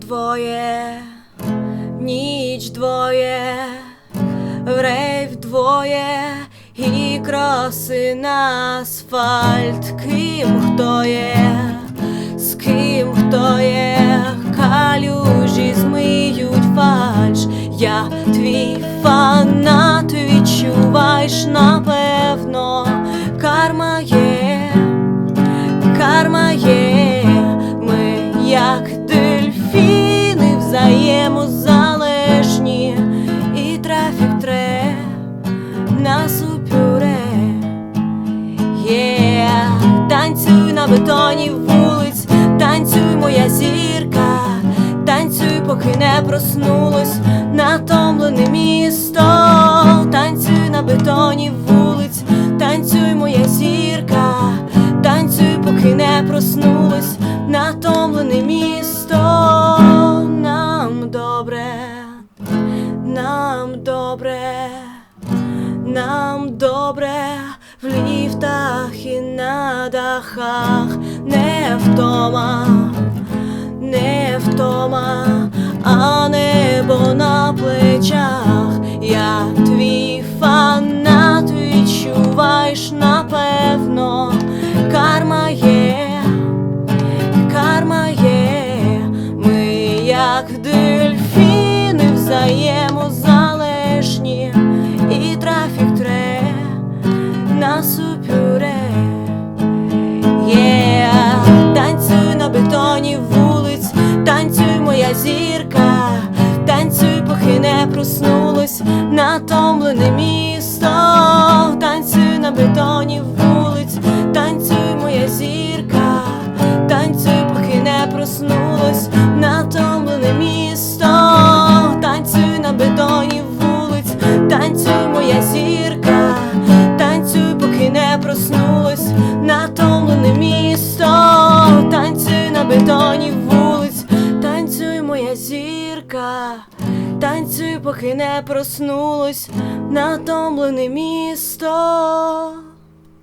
Двоє, ніч двоє, рейв двоє і кроси на асфальт. Ким хто є, нас у пюре. Є, танцюй на бетоні вулиць, танцюй, моя зірка, танцюй, поки не проснулось натомлене місто, танцюй на бетоні вулиць, танцюй, моя зірка, танцюй, поки не проснулось натомлене місто. Нам добре в ліфтах і на дахах, не втома, не втома, а небо на плечах. Нас у пюре. Є, танцюй на бетоні вулиць, танцюй, моя зірка, танцюй, поки не проснулось натомлене місто, танцюй на бетоні вулиць, натомлене місто, танцюй на бетоні вулиць, танцюй, моя зірка, танцюй, поки не проснулось натомлене місто.